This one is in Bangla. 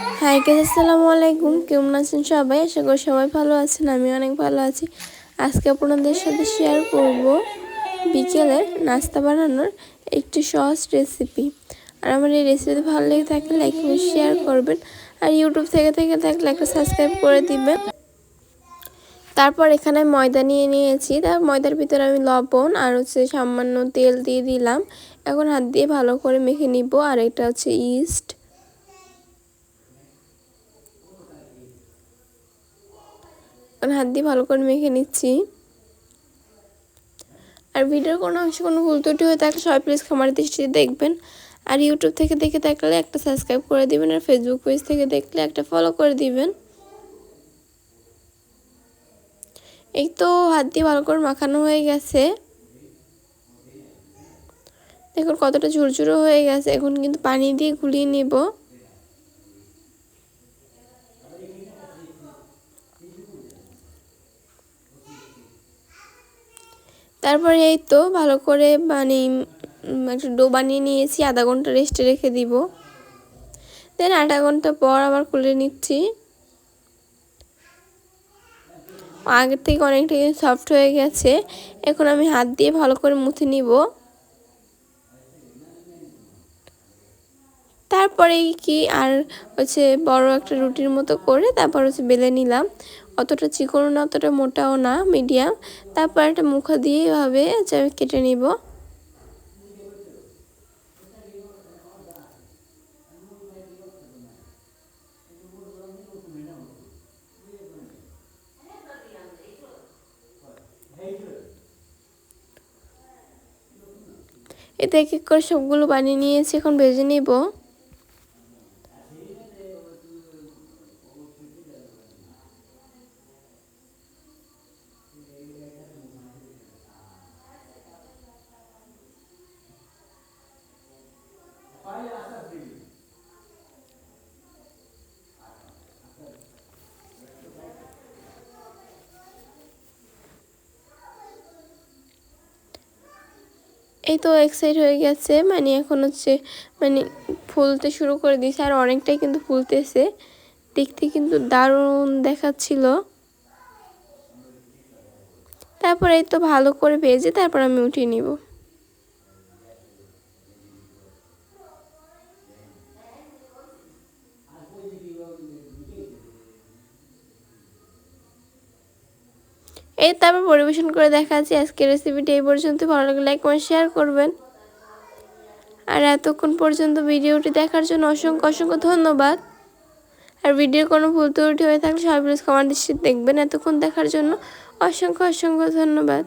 হাই গাইস, আসসালামু আলাইকুম। কেমন আছেন সবাই? আশা করি সবাই ভালো আছেন, আমি অনেক ভালো আছি। আজকে আপনাদের সাথে শেয়ার করব বিকেলের নাস্তা বানানোর একটি সহজ রেসিপি আর আমার এই রেসিপি ভালো লেগে থাকলে লাইক শেয়ার করবেন। আর ইউটিউব থেকে থেকে থাকলে একটা সাবস্ক্রাইব করে দিবেন। তারপর এখানে ময়দা নিয়ে নিয়েছি। তার ময়দার ভিতরে আমি লবণ আর হচ্ছে সামান্য তেল দিয়ে দিলাম। এখন হাত দিয়ে ভালো করে মেখে নিব। আর এটা হচ্ছে ইস্ট হাত দিয়ে ভালো করে মেখে নিচ্ছি। আর ভিডিওর কোনো অংশ কোনো ভুল ত্রুটি হয়ে থাকলে সবাই প্লিজ খামার দৃষ্টিতে দেখবেন। আর ইউটিউব থেকে দেখে থাকলে একটা সাবস্ক্রাইব করে দিবেন আর ফেসবুক পেজ থেকে দেখলে একটা ফলো করে দিবেন। এই তো হাত দিয়ে ভালো করে মাখানো হয়ে গেছে। দেখুন কতটা ঝুরঝুরো হয়ে গেছে। এখন কিন্তু পানি দিয়ে গুলিয়ে নিব। তারপরে এই তো ভালো করে মানে একটু ডো বানিয়ে নিয়েছি, আধা ঘণ্টা রেস্টে রেখে দিব। দেন আধা ঘণ্টা পর আবার খুলে নিচ্ছি। আগের থেকে অনেকটা সফট হয়ে গেছে। এখন আমি হাত দিয়ে ভালো করে মুছে নিব। তারপরে কি আর হচ্ছে বড় একটা রুটির মতো করে তারপর হচ্ছে বেলে নিলাম। অতটা চিকনও না, অতটা মোটাও না মিডিয়াম তারপর একটা মুখা দিয়ে এভাবে কেটে নিব। এতে এক এক করে সবগুলো বানিয়ে নিয়েছি, এখন ভেজে নিব। এই তো এক্সাইড হয়ে গেছে মানে এখন হচ্ছে মানে ফুলতে শুরু করে দিয়েছে, আর অনেকটাই কিন্তু ফুলতেছে। দেখতে কিন্তু দারুণ দেখাচ্ছিল। তারপরে এই তো ভালো করে ভেজে তারপর আমি উঠিয়ে নিব। এই তারপর পরিবেশন করে দেখাচ্ছি আজকের রেসিপিটি এই পর্যন্ত ভালো লাগলে লাইক কমেন্ট শেয়ার করবেন। আর এতক্ষণ পর্যন্ত ভিডিওটি দেখার জন্য অসংখ্য অসংখ্য ধন্যবাদ। আর ভিডিওর কোনো ভুল ত্রুটি হয়ে থাকলে সবাই প্লিজ কমার দৃষ্টি দেখবেন। এতক্ষণ দেখার জন্য অসংখ্য অসংখ্য ধন্যবাদ।